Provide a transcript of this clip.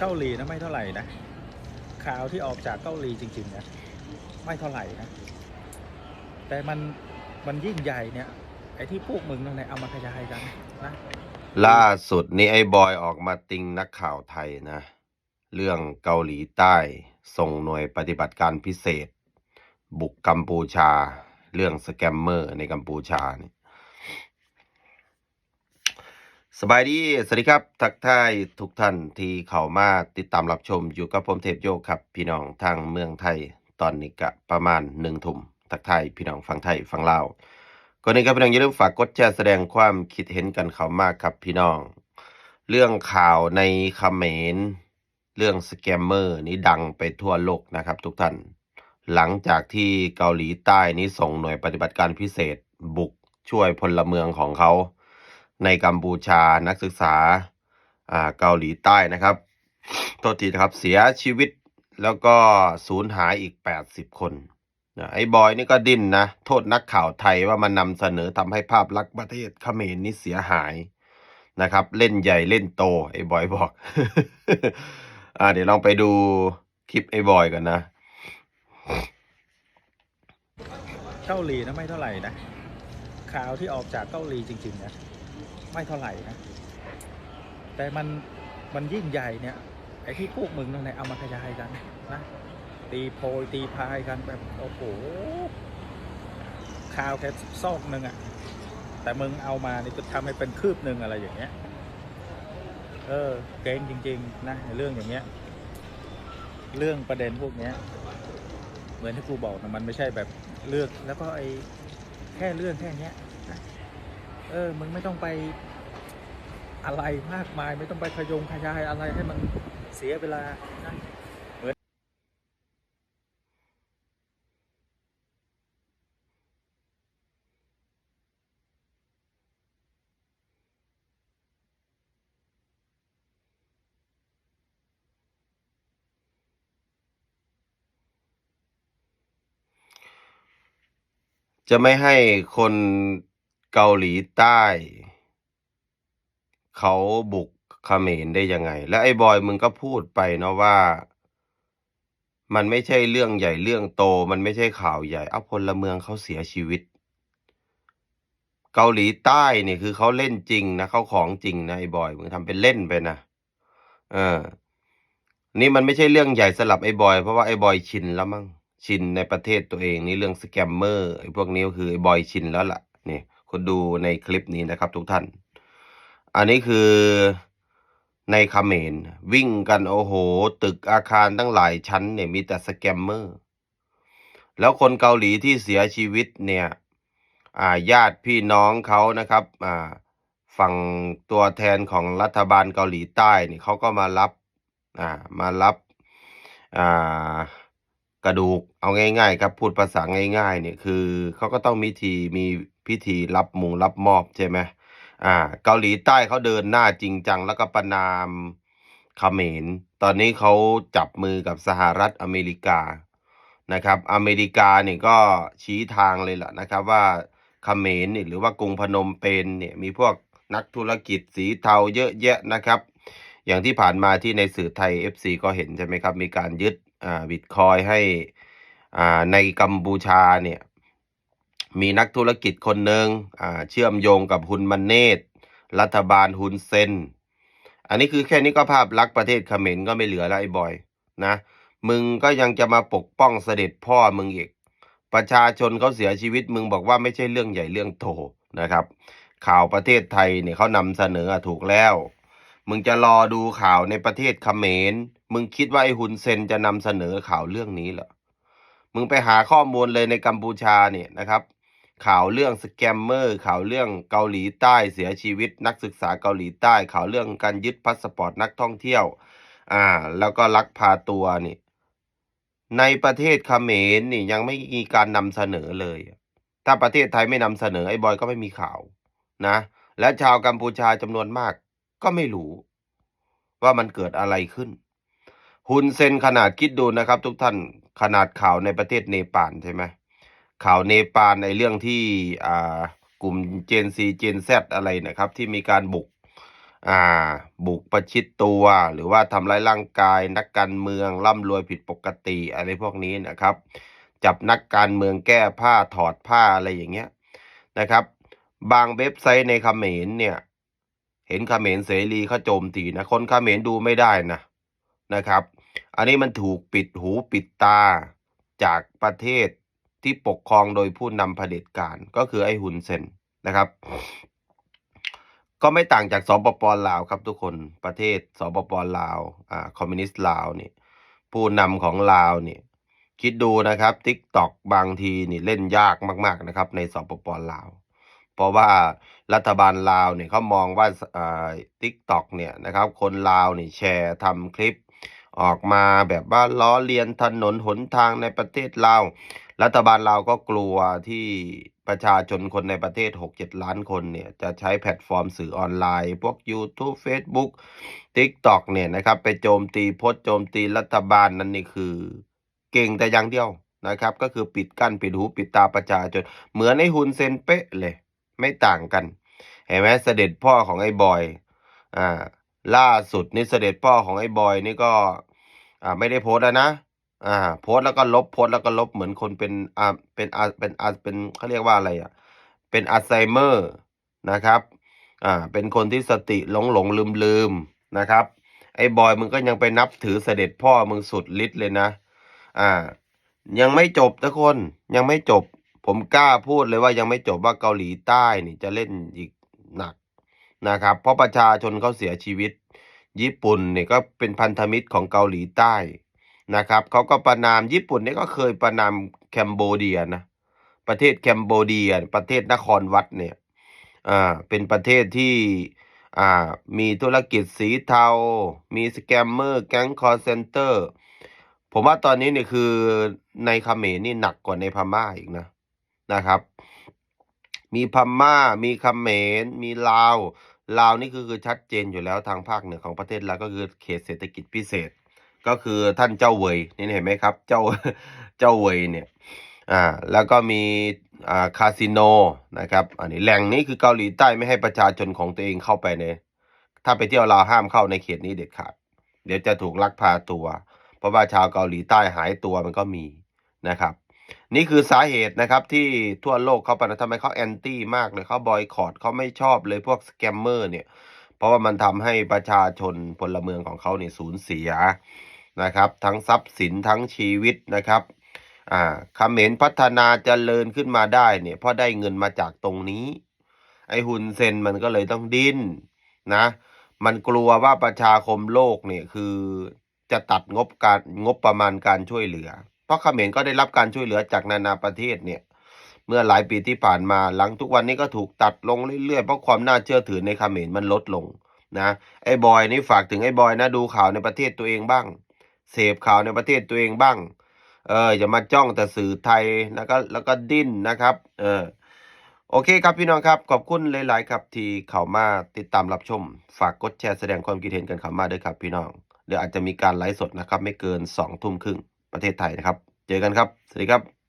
เกาหลีนะไม่เท่าไหร่นะข่าวที่ออกจากเกาหลีจริงๆนะไม่เท่าไหร่นะ แต่มันมันยิ่งใหญ่เนี่ยไอ้ที่พวกมึงนั่นแหละเอามาขยายกันนะล่าสุดนี่ไอ้บอยออกมาติงนักข่าวไทยนะ เรื่องเกาหลีใต้ส่งหน่วยปฏิบัติการพิเศษ บุกกัมพูชา เรื่องสแกมเมอร์ในกัมพูชานี่ สบายดี สวัสดีครับ ทักทายทุกท่านที่เข้ามาติดตามรับชมอยู่กับผมเทพโยกครับ พี่น้องทางเมืองไทยตอนนี้กะประมาณหนึ่งทุ่มทักทายพี่น้องฟังไทยฟังลาวก่อนอื่นครับพี่น้องอย่าลืมฝากกดแชร์แสดงความคิดเห็นกันเข้ามากครับพี่น้อง เรื่องข่าวในเขมรเรื่องสแกมเมอร์นี้ดังไปทั่วโลกนะครับ ทุกท่าน หลังจากที่เกาหลีใต้นี้ส่งหน่วยปฏิบัติการพิเศษบุกช่วยพลเมืองของเขา ในกัมพูชานักศึกษาเกาหลีใต้นะครับ โทษทีนะครับเสียชีวิตแล้วก็สูญหายอีก 80 คนไอ้บอยนี่ก็ดิ้นนะ โทษนักข่าวไทยว่ามันนำเสนอทำให้ภาพลักษณ์ประเทศเขมรนี่เสียหายนะครับ เล่นใหญ่เล่นโต ไอ้บอยบอกอ่าเดี๋ยวลองไปดูคลิปไอ้บอยกันนะ เกาหลีนะไม่เท่าไหร่นะข่าวที่ออกจากเกาหลีจริงๆนะ ไม่เท่าไหร่นะ แต่มันมันยิ่งใหญ่เนี่ย ไอ้ที่พวกมึงนั่นแหละเอามาขยายกันนะ ตีโพยตีพายกันแบบโอ้โหข่าวแค่ซอกหนึ่งอะแต่มึงเอามานี่จะทำให้เป็นคืบหนึ่งอะไรอย่างเงี้ย เออ เก่งจริง ๆ นะเรื่องอย่างเงี้ย เรื่องประเด็นพวกเนี้ย เหมือนที่กูบอกนะมันไม่ใช่แบบเลือกแล้วก็ไอ้แค่เรื่องแค่เนี้ยนะ เออ มึงไม่ต้องไปอะไรมากมาย ไม่ต้องไปขยงขยายอะไรให้มันเสียเวลานะจะไม่ให้คน เกาหลีใต้ เขาบุกเขมรได้ยังไง และไอ้บอยมึงก็พูดไปเนาะว่า มันไม่ใช่เรื่องใหญ่เรื่องโต มันไม่ใช่ข่าวใหญ่เอาพลเมืองเขาเสียชีวิต เกาหลีใต้เนี่ยคือเขาเล่นจริงนะเขาของจริงนะไอ้บอยมึงทำเป็นเล่นไปนะเออ นี่มันไม่ใช่เรื่องใหญ่สลับไอ้บอย เพราะว่าไอ้บอยชินแล้วมั้งชินในประเทศตัวเองนี่เรื่องสแกมเมอร์ไอ้พวกนี้ก็คือไอ้บอยชินแล้วล่ะนี่ คุณดูในคลิปนี้นะครับทุกท่าน อันนี้คือในเขมรวิ่งกันโอ้โห ตึกอาคารตั้งหลายชั้นเนี่ยมีแต่สแกมเมอร์ แล้วคนเกาหลีที่เสียชีวิตเนี่ยญาติพี่น้องเขานะครับฝั่งตัวแทนของรัฐบาลเกาหลีใต้เนี่ยเขาก็มารับมารับกระดูกเอาง่าย ๆ ครับพูดภาษาง่ายๆเนี่ยคือเขาก็ต้องมีทีมี พิธีรับมุงรับมอบใช่ไหมอ่า เกาหลีใต้เขาเดินหน้าจริงจังแล้วก็ประนามเขมร ตอนนี้เขาจับมือกับสหรัฐอเมริกานะครับ อเมริกาเนี่ยก็ชี้ทางเลยล่ะนะครับว่าเขมรเนี่ยหรือว่ากรุงพนมเปญเนี่ยมีพวกนักธุรกิจสีเทาเยอะแยะนะครับ อย่างที่ผ่านมาที่ในสื่อไทย FC ก็เห็นใช่ไหมครับ มีการยึดอ่าบิตคอยให้อ่าในกัมพูชาเนี่ย มีนักธุรกิจคนหนึ่งเชื่อมโยงกับฮุนมันเนตรัฐบาลฮุนเซน อันนี้คือแค่นี้ก็ภาพลักษณ์ประเทศเขมรก็ไม่เหลือแล้วไอ้บอยนะ มึงก็ยังจะมาปกป้องเสด็จพ่อมึงอีก ประชาชนเขาเสียชีวิตมึงบอกว่าไม่ใช่เรื่องใหญ่เรื่องโตนะครับ ข่าวประเทศไทยเนี่ยเขานำเสนออะถูกแล้ว มึงจะรอดูข่าวในประเทศเขมร มึงคิดว่าไอ้ฮุนเซนจะนำเสนอข่าวเรื่องนี้เหรอมึงไปหาข้อมูลเลยในกัมพูชาเนี่ยนะครับ ข่าวเรื่องสแกมเมอร์ข่าวเรื่องเกาหลีใต้เสียชีวิต นักศึกษาเกาหลีใต้ ข่าวเรื่องการยึดพาสปอร์ตนักท่องเที่ยว อ่า แล้วก็ลักพาตัวนี่ ในประเทศเขมรนี่ยังไม่มีการนำเสนอเลย ถ้าประเทศไทยไม่นำเสนอไอ้บอยก็ไม่มีข่าวนะ และชาวกัมพูชาจำนวนมาก ก็ไม่รู้ว่ามันเกิดอะไรขึ้นฮุนเซนขนาดคิดดูนะครับ ทุกท่านขนาดข่าวในประเทศเนปาลใช่ไหม ข่าวเนปาลในเรื่องที่อ่ากลุ่มเจนซีเจนแซอะไรนะครับ ที่มีการบุกอ่าบุกประชิดตัว หรือว่าทำร้ายร่างกาย นักการเมืองร่ำรวยผิดปกติอะไรพวกนี้นะครับ จับนักการเมืองแก้ผ้าถอดผ้าอะไรอย่างเงี้ยนะครับ บางเว็บไซต์ในเขมรเนี่ย เห็นเขมรเสรีเขาโจมตีนะคนเขมรดูไม่ได้นะนะครับ อันนี้มันถูกปิดหูปิดตาจากประเทศ ที่ปกครองโดยผู้นำเผด็จการก็คือไอ้ฮุนเซนนะครับ ก็ไม่ต่างจากสปปลาวครับทุกคนประเทศสปปลาวอ่าคอมมิวนิสต์ลาวนี่ผู้นำของลาวนี่คิดดูนะครับ t ิ k t o k บางทีนี่เล่นยากมาก ๆนะครับ ในสปปลาว เพราะว่ารัฐบาลลาวเนี่ยเขามองว่าอ่า t ิ k t o k เนี่ยนะครับ คนลาวนี่แชร์ทำคลิปออกมาแบบว่าล้อเลียนถนนหนทางในประเทศลาว รัฐบาลลาก็กลัวที่ประชาชนคนในประเทศ 6-7 ล้านคนเนี่ย จะใช้แพลตฟอร์มสื่อออนไลน์ พวก YouTube Facebook TikTok เนี่ยนะครับ ไปโจมตีโพสต์โจมตีรัฐบาลนั่นนี่คือ เก่งแต่อย่างเดียวนะครับ ก็คือปิดกั้นปิดหูปิดตาประชาชน เหมือนไอ้ฮุนเซนเป๊ะเลย ไม่ต่างกัน เห็นไหมเสด็จพ่อของไอ้บอยอ่าล่าสุดนี่เสด็จพ่อของไอ้บอยนี่ก็อ่าไม่ได้โพสต์แล้วนะ อ่า โพสแล้วก็ลบโพสแล้วก็ลบเหมือนคนเป็นอ่าเป็นอาเป็นอาเป็นเขาเรียกว่าอะไรอะ เป็นอัลไซเมอร์นะครับอ่าเป็นคนที่สติหลงหลงลืมลืมนะครับ ไอ้บอยมึงก็ยังไปนับถือเสด็จพ่อมึงสุดฤทธิ์เลยนะ อ่า ยังไม่จบทุกคนยังไม่จบ ผมกล้าพูดเลยว่ายังไม่จบว่าเกาหลีใต้นี่จะเล่นอีกหนักนะครับ เพราะประชาชนเขาเสียชีวิต ญี่ปุ่นเนี่ยก็เป็นพันธมิตรของเกาหลีใต้ นะครับเขาก็ประนามญี่ปุ่นเนี่ยก็เคยประนามแคมโบเดียนะประเทศแคมโบเดีย ประเทศนครวัดเนี่ยอ่าเป็นประเทศที่อ่ามีธุรกิจสีเทา มีสแกมเมอร์แก๊งคอร์เซนเตอร์ ผมว่าตอนนี้เนี่ยคือในเขมรนี่หนักกว่าในพม่าอีกนะนะครับ มีพม่ามีเขมรมีลาวลาวนี่คือคือชัดเจนอยู่แล้วทางภาคเหนือของประเทศเราก็คือเขตเศรษฐกิจพิเศษ ก็คือท่านเจ้าเวยนี่เห็นไหมครับ เจ้าเจ้าเวยเนี่ยอ่าแล้วก็มีอ่าคาสิโนนะครับอันนี้แหล่งนี้คือเกาหลีใต้ไม่ให้ประชาชนของตัวเองเข้าไปในถ้าไปเที่ยวลาวห้ามเข้าในเขตนี้เด็ดขาดเดี๋ยวจะถูกลักพาตัว เพราะว่าชาวเกาหลีใต้หายตัวมันก็มีนะครับ นี่คือสาเหตุนะครับที่ทั่วโลกเขาปะทำไมเขาแอนตี้มากเลยเขาบอยคอรดเขาไม่ชอบเลยพวกสแกมเมอร์เนี่ย เพราะว่ามันทำให้ประชาชนพลเมืองของเขาเนี่ยสูญเสีย นะครับ ทั้งทรัพย์สินทั้งชีวิตนะครับอ่าเขมรพัฒนาเจริญขึ้นมาได้เนี่ยเพราะได้เงินมาจากตรงนี้ ไอ้ฮุนเซนมันก็เลยต้องดิ้นนะ มันกลัวว่าประชาคมโลกเนี่ยคือจะตัดงบการงบประมาณการช่วยเหลือ เพราะเขมรก็ได้รับการช่วยเหลือจากนานาประเทศเนี่ยเมื่อหลายปีที่ผ่านมาหลังทุกวันนี้ก็ถูกตัดลงเรื่อยๆเพราะความน่าเชื่อถือในเขมรมันลดลงนะไอ้บอยนี่ฝากถึงไอ้บอยนะดูข่าวในประเทศตัวเองบ้าง เสพข่าวในประเทศตัวเองบ้าง เอออย่ามาจ้องแต่สื่อไทยแล้วก็แล้วก็ดิ้นนะครับ เออโอเคครับพี่น้องครับ ขอบคุณหลายๆครับที่เข้ามาติดตามรับชม ฝากกดแชร์แสดงความคิดเห็นกันเข้ามาด้วยครับพี่น้องเดี๋ยวอาจจะมีการไลฟ์สดนะครับ ไม่เกินสองทุ่มครึ่งประเทศไทยนะครับ เจอกันครับ สวัสดีครับ